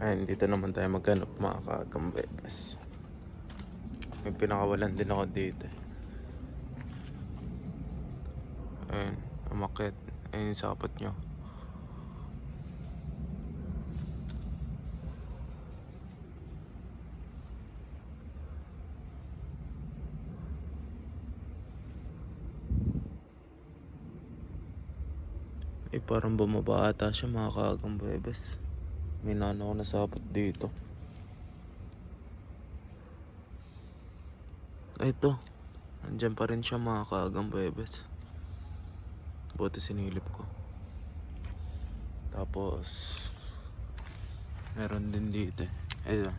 Ayun, dito naman tayo maghanap mga kagambebes. May pinakawalan din ako dito. Ayun, umakit. Ayun yung sapat nyo. Eh, parang bumaba ata siya mga kagambebes. May nano ako nasabot dito. Ay, ito. Nandyan pa rin siya mga kaagang bebes. Buti sinilip ko. Tapos, meron din dito. eh. Ito.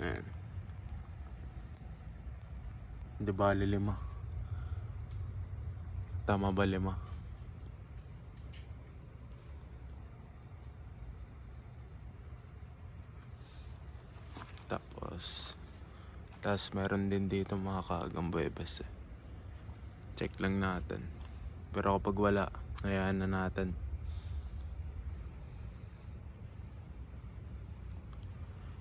Ayan. Di bali lima. Tama ba lima? Tapos, tapos meron din dito mga kaagang bebes eh. Check lang natin. Pero kapag wala, hayaan na natin.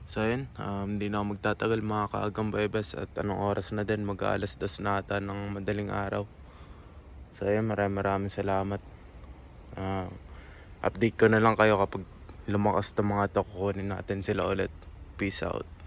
So yun, um, na ako magtatagal mga kaagang bebes at anong oras na din, mag-aalas dos na ata ng madaling araw. So yun, maraming maraming salamat. Ah, update ko na lang kayo kapag lumakas to mga to, kukunin natin sila ulit. Peace out.